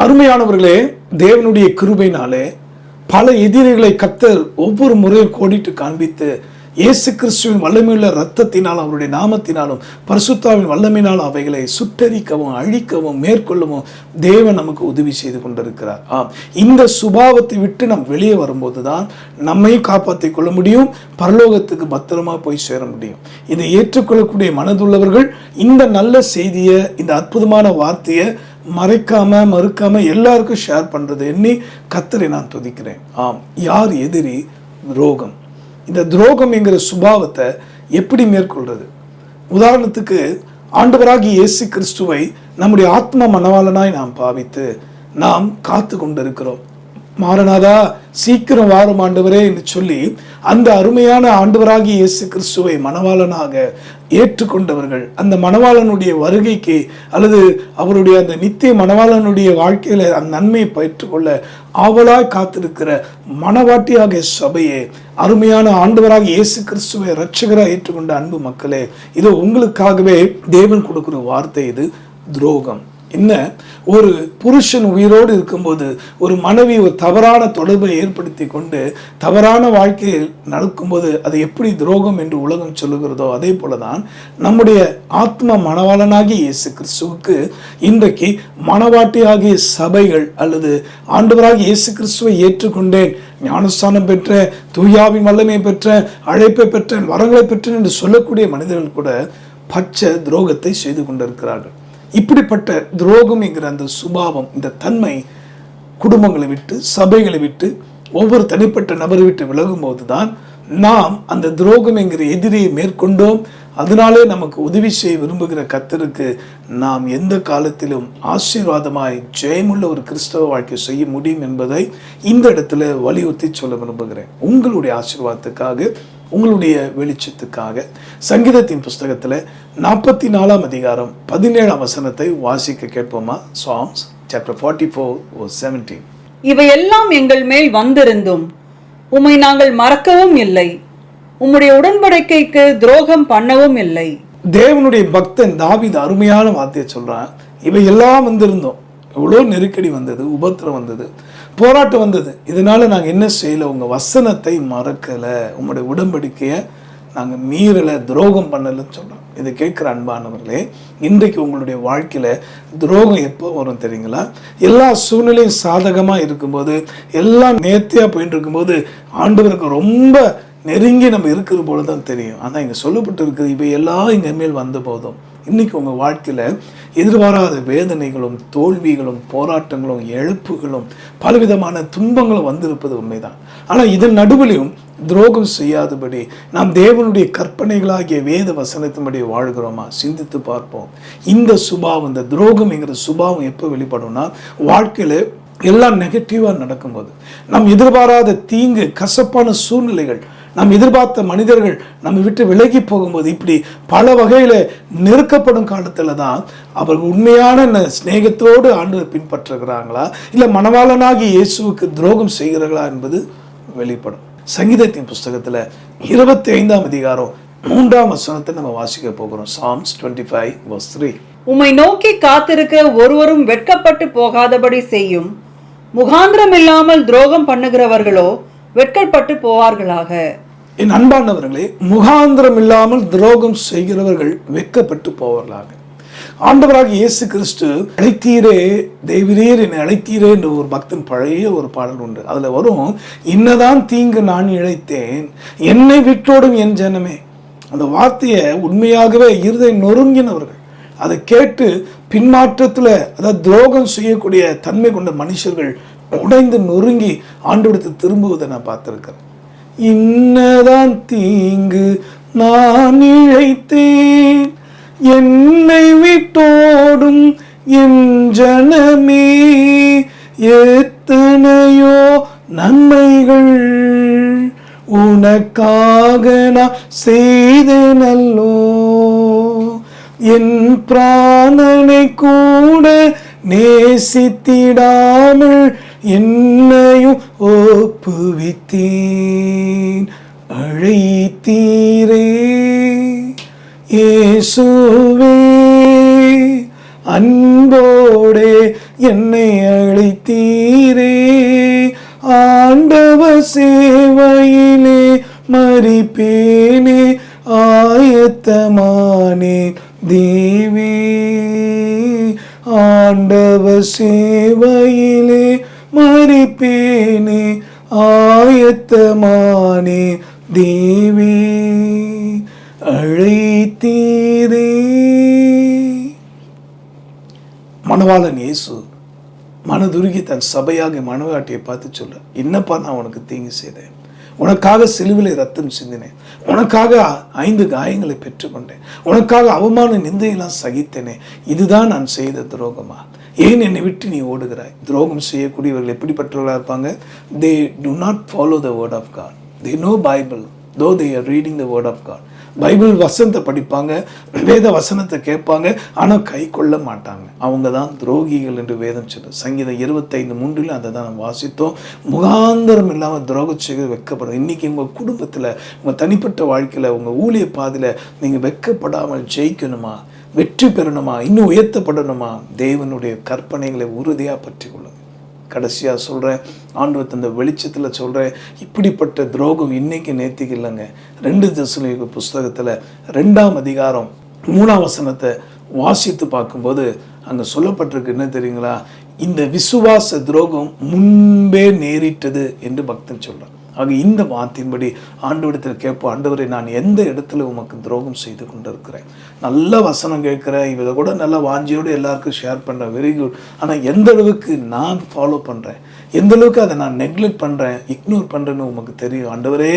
அருமையானவர்களே தேவனுடைய கிருபையினாலே பல எதிரிகளை கத்தர் ஒவ்வொரு முறையும் கோடிட்டு காண்பித்து இயேசு கிறிஸ்துவின் வல்லமையுள்ள ரத்தத்தினாலும் அவருடைய நாமத்தினாலும் பரிசுத்தாவின் வல்லமையினால் அவைகளை சுட்டரிக்கவும் அழிக்கவும் மேற்கொள்ளவும் தேவன் நமக்கு உதவி செய்து கொண்டிருக்கிறார். ஆம் இந்த சுபாவத்தை விட்டு நாம் வெளியே வரும்போது தான் நம்மையும் காப்பாற்றிக் கொள்ள முடியும் பரலோகத்துக்கு பத்திரமா போய் சேர முடியும். இதை ஏற்றுக்கொள்ளக்கூடிய மனதுள்ளவர்கள் இந்த நல்ல செய்தியை இந்த அற்புதமான வார்த்தையை மறைக்காமல் மறுக்காமல் எல்லாருக்கும் ஷேர் பண்ணுறது எண்ணி கத்தரை நான் துதிக்கிறேன். ஆம் யார் எதிரி? துரோகம். இந்த துரோகம் என்கிற சுபாவத்தை எப்படி மேற்கொள்வது உதாரணத்துக்கு ஆண்டவராகி இயேசு கிறிஸ்துவை நம்முடைய ஆத்ம மனவாளனாய் நாம் பாவித்து நாம் காத்து கொண்டிருக்கிறோம் மாறனாதா சீக்கிரம் வாரும் ஆண்டவரே என்று சொல்லி அந்த அருமையான ஆண்டவராகி இயேசு கிறிஸ்துவை மணவாளனாக ஏற்றுக்கொண்டவர்கள். அந்த மணவாளனுடைய வருகைக்கு அல்லது அவருடைய அந்த நித்திய மணவாளனுடைய வாழ்க்கையில அந்த நன்மையை பயிற்றுக்கொள்ள ஆவலாய் காத்திருக்கிற மணவாட்டியாக சபையே அருமையான ஆண்டவராக இயேசு கிறிஸ்துவை ரட்சகராக ஏற்றுக்கொண்ட அன்பு மக்களே இது உங்களுக்காகவே தேவன் கொடுக்கிற வார்த்தை இது துரோகம். என்ன? ஒரு புருஷன் உயிரோடு இருக்கும்போது ஒரு மனைவி ஒரு தவறான தொடர்பை ஏற்படுத்தி கொண்டு தவறான வாழ்க்கையில் நடக்கும்போது அது எப்படி துரோகம் என்று உலகம் சொல்லுகிறதோ அதே போல தான் நம்முடைய ஆத்ம மணவாளனாகிய இயேசு கிறிஸ்துவுக்கு இன்றைக்கு மணவாட்டியாகிய சபைகள் அல்லது ஆண்டவராக இயேசு கிறிஸ்துவை ஏற்றுக்கொண்டேன். ஞானஸ்தானம் பெற்ற தூயாவின் வல்லமை பெற்ற அழைப்பை பெற்றேன் வரங்களை பெற்றேன் என்று சொல்லக்கூடிய மனிதர்கள் கூட பச்சை துரோகத்தை செய்து கொண்டிருக்கிறார்கள். இப்படிப்பட்ட துரோகம் என்கிற அந்த சுபாவம் இந்த தன்மை குடும்பங்களை விட்டு சபைகளை விட்டு ஒவ்வொரு தனிப்பட்ட நபரை விட்டு விலகும் போதுதான் நாம் அந்த துரோகம் என்கிற எதிரியை மேற்கொண்டோம். அதனாலே நமக்கு உதவி செய்ய விரும்புகிற கத்தருக்கு நாம் எந்த காலத்திலும் ஆசீர்வாதமாய் ஜெயமுள்ள ஒரு கிறிஸ்தவ வாழ்க்கை செய்ய முடியும் என்பதை இந்த இடத்துல வலியுறுத்தி சொல்ல விரும்புகிறேன். உங்களுடைய ஆசீர்வாதத்துக்காக உங்களுடைய வெளிச்சத்துக்காக சங்கீதத்தின் புஸ்தகத்தில் நாற்பத்தி நாலாம் அதிகாரம் பதினேழாம் வசனத்தை வாசிக்க கேட்போமா? Songs chapter forty four oh seventeen இவையெல்லாம் எங்கள் மேல் வந்திருந்தும் உம்மை நாங்கள் மறக்கவும் இல்லை. உம்முடைய உடன்படிக்கைக்கு துரோகம் பண்ணவும் இல்லை. தேவனுடைய பக்தன் தாவீது அருமையான வார்த்தையை சொல்றான். இவை எல்லாம் வந்திருந்தோம். எவ்வளோ நெருக்கடி வந்தது உபத்திரம் வந்தது. போராட்டம் வந்தது. இதனால நாங்கள் என்ன செய்யலை? உங்கள் வசனத்தை மறக்கலை. உங்களுடைய உடன்படிக்கையை நாங்கள் மீறலை துரோகம் பண்ணலைன்னு சொல்கிறோம் இதை கேட்குற அன்பானவர்களே இன்றைக்கு உங்களுடைய வாழ்க்கையில் துரோகம் எப்போ வரும் தெரியுங்களா? எல்லா சூழ்நிலையும் சாதகமாக இருக்கும்போது எல்லாம் நேர்த்தியாக போயிட்டு இருக்கும்போது ஆண்டவருக்கு ரொம்ப நெருங்கி நம்ம இருக்கிற போல தான் தெரியும். ஆனால் இங்கே சொல்லப்பட்டு இருக்குது இவை எல்லாம் இங்கே மேல் வந்த போதும். இன்றைக்கி உங்கள் வாழ்க்கையில் எதிர்பாராத வேதனைகளும் தோல்விகளும் போராட்டங்களும் எழுப்புகளும் பலவிதமான துன்பங்களும் வந்திருப்பது உண்மைதான். ஆனால் இதன் நடுவிலையும் துரோகம் செய்யாதபடி நாம் தேவனுடைய கற்பனைகளாகிய வேத வசனத்தின்படி வாழ்கிறோமா? சிந்தித்து பார்ப்போம். இந்த சுபாவம் இந்த துரோகம் என்கிற சுபாவம் எப்போ வெளிப்படும்னா வாழ்க்கையில் எல்லாம் நெகட்டிவாக நடக்கும்போது. நாம் எதிர்பாராத தீங்கு கசப்பான சூழ்நிலைகள் நாம் எதிர்பார்த்த மனிதர்கள் நம்ம விட்டு விலகி போகும்போது இப்படி பல வகையில் நெருக்கப்படும் காலத்தில் தான் அவர்கள் உண்மையான சிநேகத்தோடு ஆண்டு பின்பற்றுகிறாங்களா இல்லை மணவாளனாகி இயேசுவுக்கு துரோகம் செய்கிறார்களா என்பது வெளிப்படும். சங்கீதத்தின் புஸ்தகத்தில் இருபத்தி ஐந்தாம் அதிகாரம் மூன்றாம் வசனத்தை நம்ம வாசிக்க போகிறோம். Psalms twenty five verse three உம்மை நோக்கி காத்திருக்க ஒருவரும் வெட்கப்பட்டு போகாதபடி செய்யும். முகாந்திரம் இல்லாமல் துரோகம் பண்ணுகிறவர்களோ வெட்கப்பட்டு போவார்களாக. என் அன்பானவர்களே முகாந்திரம் இல்லாமல் துரோகம் செய்கிறவர்கள் வெட்கப்பட்டு போவார்களாக. ஆண்டவராக இயேசு கிறிஸ்து அழைத்தீரே தெய்வீர் என்னை அழைத்தீரே என்ற ஒரு பக்தன் பழைய ஒரு பாடல் உண்டு. அதுல வரும் இன்னதான் தீங்கு நான் இழைத்தேன் என்னை விட்டோடும் என் ஜனமே. அந்த வார்த்தையை உண்மையாகவே இருதை நொறுங்கினவர்கள் அதை கேட்டு பின்மாற்றத்தில் அதாவது துரோகம் செய்யக்கூடிய தன்மை கொண்ட மனுஷர்கள் உடைந்து நொறுங்கி ஆண்டவடத்து திரும்புவதை நான் பார்த்துருக்கிறேன். இன்னதான் தீங்கு நான் இழைத்தேன். என்னை விட்டோடும் என் ஜனமே எத்தனையோ நன்மைகள் உனக்காக நான் செய்தேனல்லோ. என் பிராணனை கூட நேசித்திடாமல் என்னையும் ஒப்புவித்தேன் அழைத்தீரே. இயேசுவே அன்போடே என்னை அழைத்தீரே. ஆண்டவ சேவையிலே மறிப்பேனே. ஆயத்தமானே தேவே. ஆண்டவ சேவையிலே மறிப்பேனே ஆயத்தமானே தேவே அழைத்தீரே. மணவாளன் இயேசு மனதுருகி தன் சபையாக மனவாட்டியை பார்த்து சொல்ல என்னப்பா நான் உனக்கு தீங்கு செய்தேன்? உனக்காக சிலுவிலை ரத்தம் சிந்தினேன். உனக்காக ஐந்து காயங்களை பெற்றுக்கொண்டேன். உனக்காக அவமான நிந்தையெல்லாம் சகித்தேனே. இதுதான் நான் செய்த துரோகமா? ஏன் என்னை விட்டு நீ ஓடுகிறாய்? துரோகம் செய்யக்கூடியவர்கள் எப்படிப்பட்டவர்களாக இருப்பாங்க? They do not follow the word of God they know Bible though they are reading the word of God Bible வசனத்தை படிப்பாங்க வேத வசனத்தை கேட்பாங்க ஆனால் கை கொள்ள மாட்டாங்க. அவங்க தான் துரோகிகள் என்று வேதம் சொல்லும் சங்கீதம் இருபத்தைந்து மூன்றில் அதை தான் நம்ம வாசித்தோம். முகாந்தரம் இல்லாமல் துரோகம் செய்ய வெக்கப்படும் இன்னைக்கு உங்கள் குடும்பத்தில் உங்கள் தனிப்பட்ட வாழ்க்கையில் உங்கள் ஊழிய பாதையில் நீங்கள் வெக்கப்படாமல் ஜெயிக்கணுமா? வெற்றி பெறணுமா? இன்னும் உயர்த்தப்படணுமா? தேவனுடைய கற்பனைகளை உறுதியாக பற்றி கொள்ளுங்க கடைசியாக சொல்கிறேன் ஆண்டு தந்த வெளிச்சத்தில் சொல்கிறேன் இப்படிப்பட்ட துரோகம் இன்னைக்கு நேத்திக்கு இல்லைங்க. ரெண்டு தசனிக புஸ்தகத்தில் ரெண்டாம் அதிகாரம் மூணாம் வசனத்தை வாசித்து பார்க்கும்போது அங்கே சொல்லப்பட்டிருக்கு என்ன தெரியுங்களா? இந்த விசுவாச துரோகம் முன்பே நேரிட்டது என்று பக்தன் சொல்கிறான் ஆக இந்த வார்த்தையின்படி ஆண்டவரிடத்தில் கேட்போம் ஆண்டவரை நான் எந்த இடத்துல உமக்கு துரோகம் செய்து கொண்டிருக்கிறேன்? நல்ல வசனம் கேட்குறேன் இதை கூட நல்ல வாஞ்சியோடு எல்லாருக்கும் ஷேர் பண்ணுறேன் வெரி குட் ஆனால் எந்த அளவுக்கு நான் ஃபாலோ பண்ணுறேன் எந்த அளவுக்கு அதை நான் நெக்லெக்ட் பண்ணுறேன் இக்னோர் பண்ணுறேன்னு உமக்கு தெரியும். ஆண்டவரே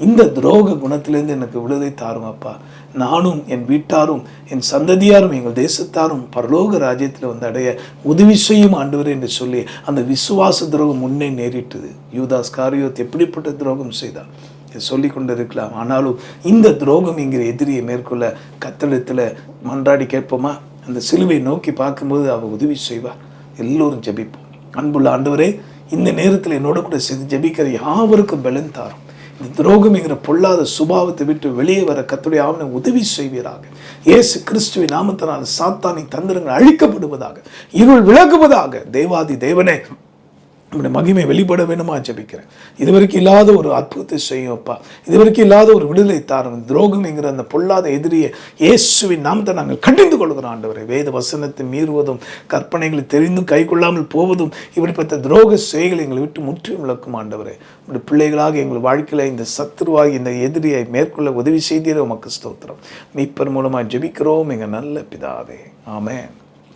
இந்த துரோக குணத்திலேருந்து எனக்கு விடுதலை தாரும் அப்பா நானும் என் வீட்டாரும் என் சந்ததியாரும் எங்கள் தேசத்தாரும் பரலோக ராஜ்யத்தில் வந்து அடைய உதவி செய்யும் ஆண்டவர் என்று சொல்லி அந்த விசுவாச துரோகம் முன்னே நேரிட்டது. யூதாஸ் காரியோத் எப்படிப்பட்ட துரோகம் செய்தார் சொல்லி கொண்டு இருக்கலாம் ஆனாலும் இந்த துரோகம் என்கிற எதிரியை மேற்கொள்ள கத்தளத்தில் மன்றாடி கேட்போமா? அந்த சிலுவை நோக்கி பார்க்கும்போது அவர் உதவி செய்வார் எல்லோரும் ஜபிப்போம். அன்புள்ள ஆண்டவரே இந்த நேரத்தில் என்னோட கூட சேர்ந்து ஜபிக்கிற யாவருக்கும் பலன் தாரும். இந்த துரோகம் என்கிற பொல்லாத சுபாவத்தை விட்டு வெளியே வர கத்துடைய ஆவனை உதவி செய்வீராக. இயேசு கிறிஸ்துவை நாமத்தினால் சாத்தானை தந்திரங்கள் அழிக்கப்படுவதாக இருள் விலகுவதாக தேவாதி தேவனே நம்முடைய மகிமை வெளிப்பட வேணுமா ஜெபிக்கிறேன். இதுவரைக்கும் இல்லாத ஒரு அற்புதத்தை செய்யும் அப்பா. இதுவரைக்கும் இல்லாத ஒரு விடுதலை தாரும். துரோகம் என்கிற அந்த பொல்லாத எதிரியை இயேசுவின் நாமத்தை நாங்கள் கண்டிந்து கொள்கிறோம் ஆண்டவரை. வேத வசனத்தை மீறுவதும் கற்பனைகளை தெரிந்தும் கை கொள்ளாமல் போவதும் இப்படிப்பட்ட துரோக செயல்களை எங்களை விட்டு முற்றிலும் விளக்கும் ஆண்டவரை. உடைய பிள்ளைகளாக எங்கள் வாழ்க்கையில் இந்த சத்துருவாகி இந்த எதிரியை மேற்கொள்ள உதவி செய்தீரோ உமக்கு ஸ்தோத்திரம். மீட்பர் மூலமாக ஜெபிக்கிறோம் எங்கள் நல்ல பிதாவே. ஆமே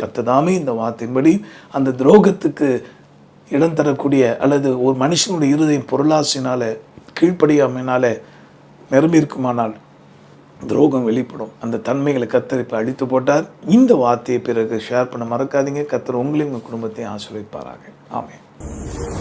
கத்ததாமே இந்த வார்த்தையின்படி அந்த துரோகத்துக்கு இடம் தரக்கூடிய அல்லது ஒரு மனுஷனுடைய இருதயம் பொருளாசினால் கீழ்ப்படியாமையினால் நிரம்பி இருக்குமானால் துரோகம் வெளிப்படும். அந்த தன்மைகளை கத்தர் இப்போ அழித்து போட்டார். இந்த வார்த்தையை பிறகு ஷேர் பண்ண மறக்காதீங்க. கத்தர் உங்களையும் உங்கள் குடும்பத்தையும் ஆசிர்வதிப்பாராக. ஆமென்.